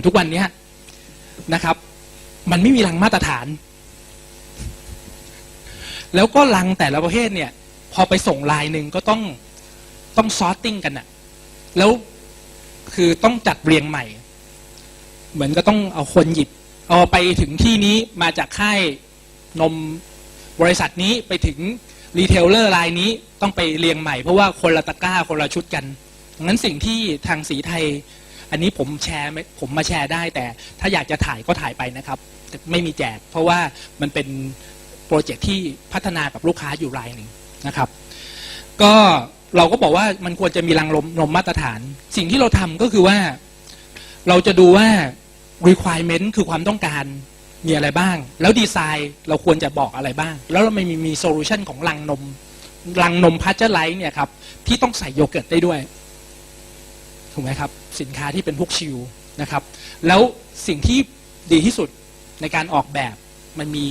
อยู่ทุกวันเนี้ยนะครับ มันไม่มีรังมาตรฐาน แล้วก็รังแต่ละประเภทเนี่ย พอไปส่งลายหนึ่งก็ต้องต้องซอร์ติ้งกันอะแล้วคือต้องจัดเรียงใหม่ เหมือนก็ต้องเอาคนหยิบ เอาไปถึงที่นี้มาจากค่ายนมบริษัทนี้ไปถึงรีเทลเลอร์รายนี้ต้องไปเรียงใหม่ เพราะว่าคนละตะกร้าคนละชุดกันงั้นสิ่งที่ทางสีไทย อันนี้ผมแชร์ผมมาแชร์ได้แต่ถ้าอยากจะถ่ายก็ถ่ายไปนะครับแต่ไม่มีแจก เพราะว่ามันเป็นโปรเจกต์ที่พัฒนากับลูกค้าอยู่รายหนึ่งนะครับ ก็เราก็บอกว่ามันควรจะมีรังลมนมมาตรฐาน สิ่งที่เราทำก็คือว่า เราจะดูว่า requirement คือความต้องการมีอะไรบ้าง แล้วดีไซน์เราควรจะบอกอะไรบ้าง แล้วเราไม่มีมีโซลูชันของรังนมรังนมพัชเจอร์ไลท์เนี่ยครับ ที่ต้องใส่โยเกิร์ตได้ด้วย ถูกไหมครับสินค้าที่เป็นพวกชิลนะครับแล้วสิ่งที่ดีที่สุดในการออกแบบมันมี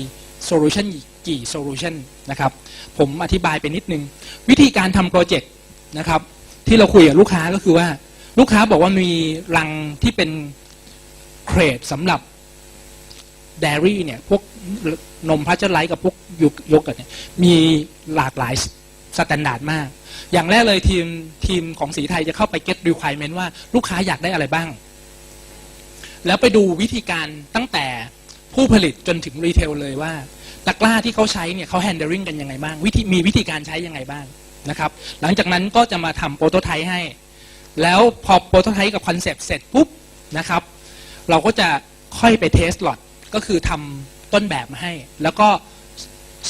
โซลูชันกี่โซลูชันนะครับผมอธิบายไปนิดนึง วิธีการทำโปรเจกต์นะครับที่เราคุยกับลูกค้าก็คือว่าลูกค้าบอกว่ามีรังที่เป็นเครดสำหรับเดรี่เนี่ยพวกนมพัชเจอร์ไลท์กับพวกโยเกิร์ตเนี่ยมีหลากหลาย สแตนดาร์ดมาก อย่างแรกเลยทีมทีมของสีไทยจะเข้าไป get requirement ว่าลูกค้าอยากได้อะไรบ้าง แล้วไปดูวิธีการตั้งแต่ผู้ผลิตจนถึงรีเทลเลยว่าตะกร้าที่เขาใช้เนี่ยเขา handling กันยังไงบ้างวิธีมีวิธีการใช้ยังไงบ้างนะครับหลังจากนั้นก็จะมาทำโปรโตไทป์ให้ แล้วพอโปรโตไทป์กับคอนเซปต์เสร็จปุ๊บนะครับ เราก็จะค่อยไปเทสหลอตก็คือทำต้นแบบมาให้ แล้วก็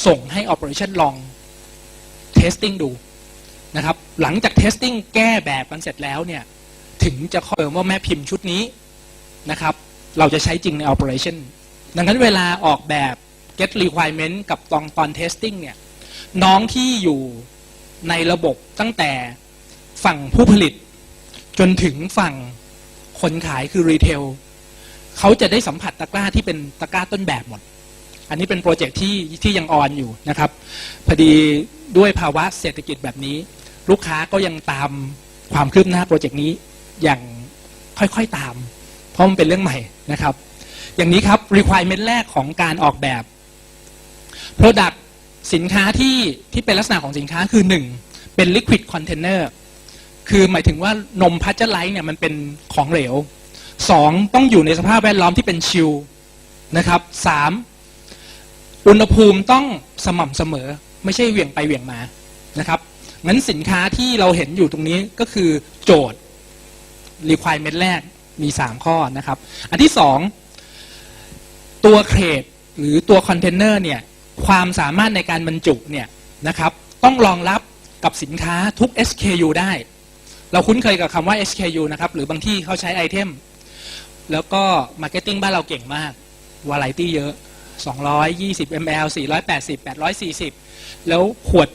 ส่งให้ Operation ลอง testing ดูนะครับ หลังจาก testing แก้แบบกันเสร็จแล้วเนี่ย ถึงจะค่อยว่าแม่พิมพ์ชุดนี้นะครับ เราจะใช้จริงใน operation ดังนั้นเวลาออกแบบ get requirement กับตอนตอน testing เนี่ย น้องที่อยู่ในระบบตั้งแต่ฝั่งผู้ผลิต จนถึงฝั่งคนขายคือรีเทลเขาจะได้สัมผัสตะกร้าที่เป็นตะกร้าต้นแบบหมด อันนี้เป็นโปรเจกต์ที่ที่ยังออนอยู่นะครับพอดีด้วยภาวะเศรษฐกิจแบบนี้ ลูกค้าก็ยังตามความคืบหน้าโปรเจกต์นี้อย่างค่อยๆตาม เพราะมันเป็นเรื่องใหม่นะครับ อย่างนี้ครับ requirement แรกของการออกแบบ Product สินค้าที่ที่เป็นลักษณะของสินค้าคือ 1 เป็น liquid container คือหมายถึงว่านมพัชเจอร์ไลท์เนี่ยมันเป็นของเหลว 2 ต้องอยู่ในสภาพแวดล้อมที่เป็นชิลนะครับ 3 อุณหภูมิต้องสม่ำเสมอ ไม่ใช่เหวี่ยงไปเหวี่ยงมานะครับงั้นสินค้าที่เราเห็นอยู่ตรงนี้ก็คือโจทย์ requirement แรกมี 3 ข้อนะครับ อันที่ 2 ตัวเครดหรือตัวคอนเทนเนอร์เนี่ยความสามารถในการบรรจุเนี่ยนะครับต้องรองรับกับสินค้าทุก SKU ได้ เราคุ้นเคยกับคำว่า SKU นะครับหรือบางที่เขาใช้ไอเทมแล้วก็ Marketing บ้านเราเก่งมากวาไรตี้เยอะ 220 ml 480 840 แล้วขวด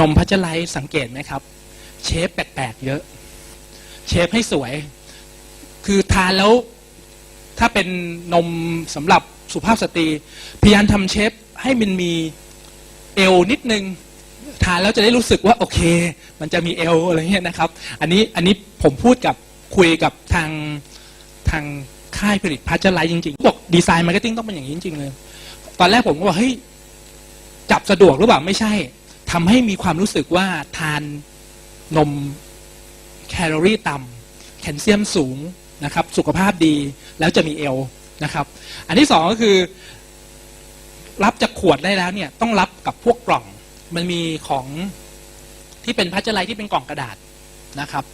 นมพัชไลสังเกตไหมครับ เชฟแปลกๆเยอะ เชฟให้สวย คือทานแล้วถ้าเป็นนมสำหรับสุภาพสตรี พยายามทำเชฟให้มันมีเอวนิดนึง ทานแล้วจะได้รู้สึกว่าโอเค มันจะมีเอวอะไรเงี้ยนะครับ อันนี้อันนี้ผมพูดกับคุยกับทางทางค่ายผลิตพัชไลจริงๆบอกดีไซน์มาร์เก็ตติ้งต้องเป็นอย่างนี้จริงๆเลย ตอนแรกผมก็บอกเฮ้ยจับสะดวกหรือเปล่าไม่ใช่ทำให้มีความรู้สึกว่าทานนมแคลอรี่ต่ำแคลเซียมสูงนะครับ สุขภาพดีแล้วจะมีเอลนะครับ อันที่สองก็คือ รับจากขวดได้แล้วเนี่ยต้องรับกับพวกกล่อง มันมีของที่เป็นพัชไลท์ที่เป็นกล่องกระดาษนะครับ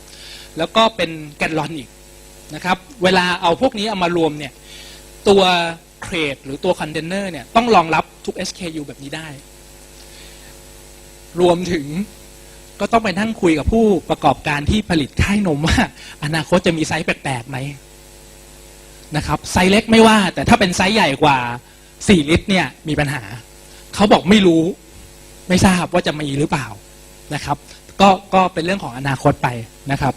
แล้วก็เป็นแกนลอนอีกนะครับ เวลาเอาพวกนี้เอามารวมเนี่ยตัว เครดหรือตัวคอนเทนเนอร์เนี่ยต้องรองรับทุก SKU แบบนี้ได้ รวมถึงก็ต้องไปนั่งคุยกับผู้ประกอบการที่ผลิตค่ายนมว่า อนาคตจะมีไซส์แปลกๆไหมนะครับ ไซส์เล็กไม่ว่า แต่ถ้าเป็นไซส์ใหญ่กว่า 4 ลิตรเนี่ยมีปัญหา เขาบอกไม่รู้ ไม่ทราบว่าจะมีหรือเปล่านะครับ ก็ก็เป็นเรื่องของอนาคตไปนะครับ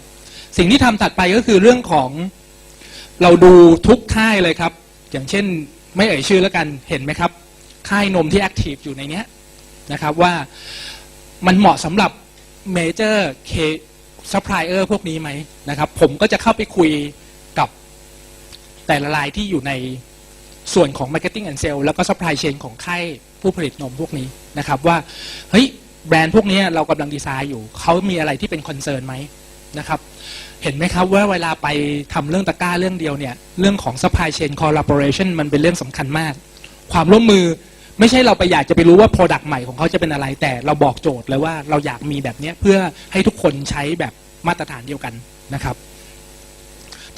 สิ่งที่ทำถัดไปก็คือเรื่องของเราดูทุกค่ายเลยครับ อย่างเช่น ไม่เอ่ยชื่อแล้วกันเห็นไหมครับ ค่ายนมที่แอคทีฟอยู่ในเนี้ยนะครับว่ามันเหมาะสำหรับเมเจอร์เคซัพพลายเออร์พวกนี้ไหมนะครับ ผมก็จะเข้าไปคุยกับแต่ละรายที่อยู่ในส่วนของ Marketing and Sales แล้วก็ Supply Chain ของค่ายผู้ผลิตนมพวกนี้นะครับ ว่า เฮ้ย แบรนด์พวกนี้เรากำลังดีไซน์อยู่ เขามีอะไรที่เป็นคอนเซิร์นไหม นะครับ เห็นไหมครับว่าเวลาไปทำเรื่องตะกร้าเรื่องเดียวเนี่ย เรื่องของ supply chain collaboration มันเป็นเรื่องสำคัญมาก ความร่วมมือไม่ใช่เราไปอยากจะไปรู้ว่า product ใหม่ของเขาจะเป็นอะไร แต่เราบอกโจทย์เลยว่าเราอยากมีแบบนี้เพื่อให้ทุกคนใช้แบบมาตรฐานเดียวกันนะครับ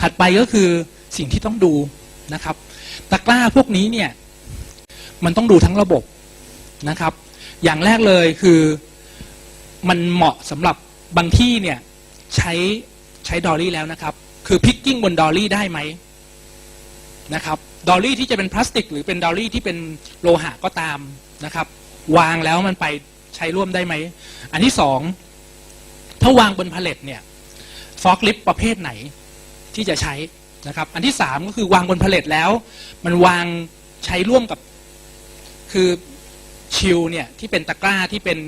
ถัดไปก็คือสิ่งที่ต้องดูนะครับ ตะกร้าพวกนี้เนี่ย มันต้องดูทั้งระบบนะครับ อย่างแรกเลยคือมันเหมาะสำหรับบางที่เนี่ย ใช้ใช้ดอลลี่แล้วนะครับ คือพิกกิ้งบนดอลลี่ได้ไหมนะครับดอลลี่ที่จะเป็นพลาสติก หรือเป็นดอลลี่ที่เป็นโลหะก็ตามนะครับ วางแล้วมันไปใช้ร่วมได้ไหม อันที่สองถ้าวางบนพาเลตเนี่ยฟอกลิฟประเภทไหนที่จะใช้นะครับ อันที่สามก็คือวางบนพาเลตแล้ว มันวางใช้ร่วมกับคือชิลเนี่ยที่เป็นตะกร้าที่เป็น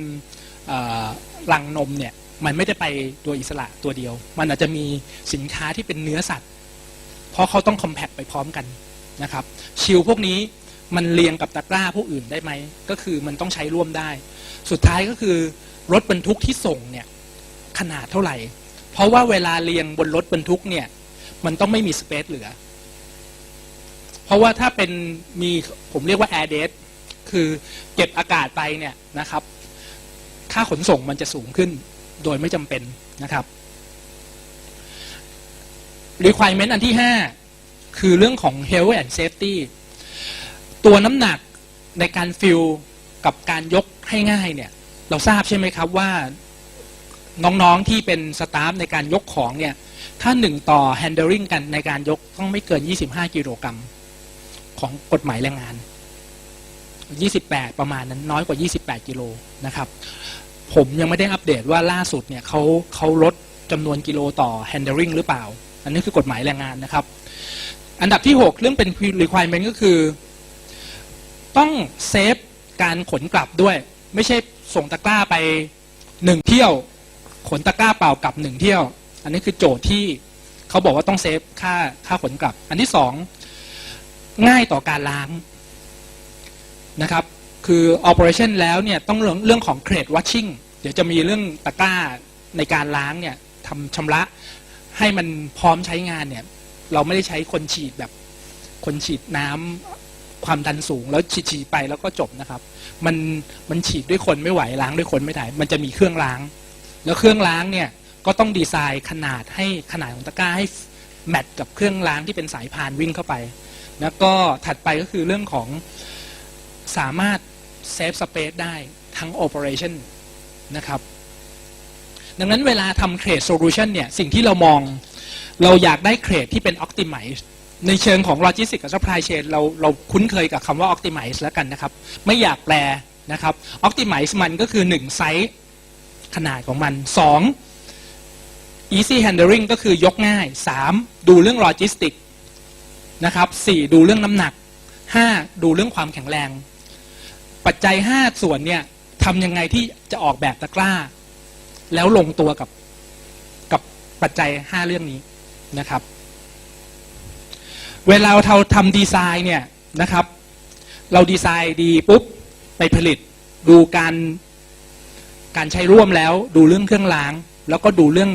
เอ่อลังนมเนี่ย มันไม่ได้ไปตัวอิสระตัวเดียว มันอาจจะมีสินค้าที่เป็นเนื้อสัตว์ เพราะเขาต้องคอมแพคไปพร้อมกันนะครับ ชิลพวกนี้มันเรียงกับตะกร้าพวกอื่นได้ไหม ก็คือมันต้องใช้ร่วมได้ สุดท้ายก็คือรถบรรทุกที่ส่งเนี่ยขนาดเท่าไหร่ เพราะว่าเวลาเรียงบนรถบรรทุกเนี่ยมันต้องไม่มีสเปซเหลือ เพราะว่าถ้าเป็นมีผมเรียกว่าแอร์เดสคือเก็บอากาศไปเนี่ยนะครับ ค่าขนส่งมันจะสูงขึ้น โดยไม่จำเป็นนะครับ requirement อันที่ 5 คือเรื่องของ health and safety ตัวน้ำหนักในการฟิลกับการยกให้ง่ายเนี่ย เราทราบใช่ไหมครับว่าน้องๆที่เป็นสตาฟในการยกของเนี่ย ถ้าหนึ่งต่อ handling กันในการยกต้องไม่เกิน 25 กิโลกรัมของกฎหมายแรงงาน 28 ประมาณนั้นน้อยกว่า 28 กิโลนะครับ ผมยังไม่ได้อัปเดตว่าล่าสุดเนี่ยเขาเขาลดจำนวนกิโลต่อ handling หรือเปล่า อันนี้คือกฎหมายแรงงานนะครับ อันดับที่ 6 เรื่องเป็น requirement ก็คือ ต้องเซฟการขนกลับด้วย ไม่ใช่ส่งตะกร้าไปหนึ่งเที่ยวขนตะกร้าเปล่ากลับหนึ่งเที่ยว อันนี้คือโจทย์ที่เขาบอกว่าต้องเซฟค่าค่าขนกลับ อันที่สองง่ายต่อการล้างนะครับ คือ operation แล้วเนี่ยต้องเรื่องเรื่องของ crate washing เดี๋ยวจะมีเรื่องตะกร้าในการล้างเนี่ยทำชำระให้มันพร้อมใช้งานเนี่ย เราไม่ได้ใช้คนฉีดแบบคนฉีดน้ำความดันสูง แล้วฉีดฉีดไปแล้วก็จบนะครับ มันมันฉีดด้วยคนไม่ไหวล้างด้วยคนไม่ได้ มันจะมีเครื่องล้าง แล้วเครื่องล้างเนี่ยก็ต้องดีไซน์ขนาดให้ขนาดของตะกร้าให้แมทกับเครื่องล้างที่เป็นสายพานวิ่งเข้าไป แล้วก็ถัดไปก็คือเรื่องของ สามารถเซฟสเปซได้ทั้ง Operation นนะครับ ดังนั้นเวลาทำ Crate Solution เนี่ย สิ่งที่เรามองเราอยากได้ Crate ที่เป็น Optimize ในเชิงของ Logistics กับ Supply Chain เราเราคุ้นเคยกับคำว่า Optimize แล้วกันนะครับ ไม่อยากแปลนะครับ Optimize มันก็คือ 1 ไซส์ขนาดของมัน 2 easy handling ก็คือยกง่าย 3 ดูเรื่อง Logistics นะครับ 4 ดูเรื่องน้ำหนัก 5 ดูเรื่องความแข็งแรง ปัจจัย 5 ส่วนเนี่ยทำยังไงที่จะออกแบบตะกร้า แล้วลงตัวกับกับปัจจัย 5 เรื่องนี้นะครับ เวลาเราทำดีไซน์เนี่ยนะครับ เราดีไซน์ดีปุ๊บไปผลิตดูการการใช้ร่วมแล้วดูเรื่องเครื่องล้าง แล้วก็ดูเรื่อง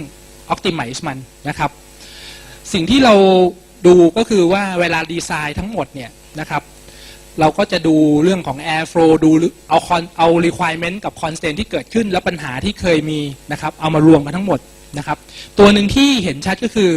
optimize มันนะครับ สิ่งที่เราดูก็คือว่าเวลาดีไซน์ทั้งหมดเนี่ยนะครับ เราก็จะดูเรื่องของ air flow ดูเอาคอนเอา requirement กับ constraint ที่เกิดขึ้น และปัญหาที่เคยมีนะครับ เอามารวมกันทั้งหมดนะครับ ตัวหนึ่งที่เห็นชัดก็คือ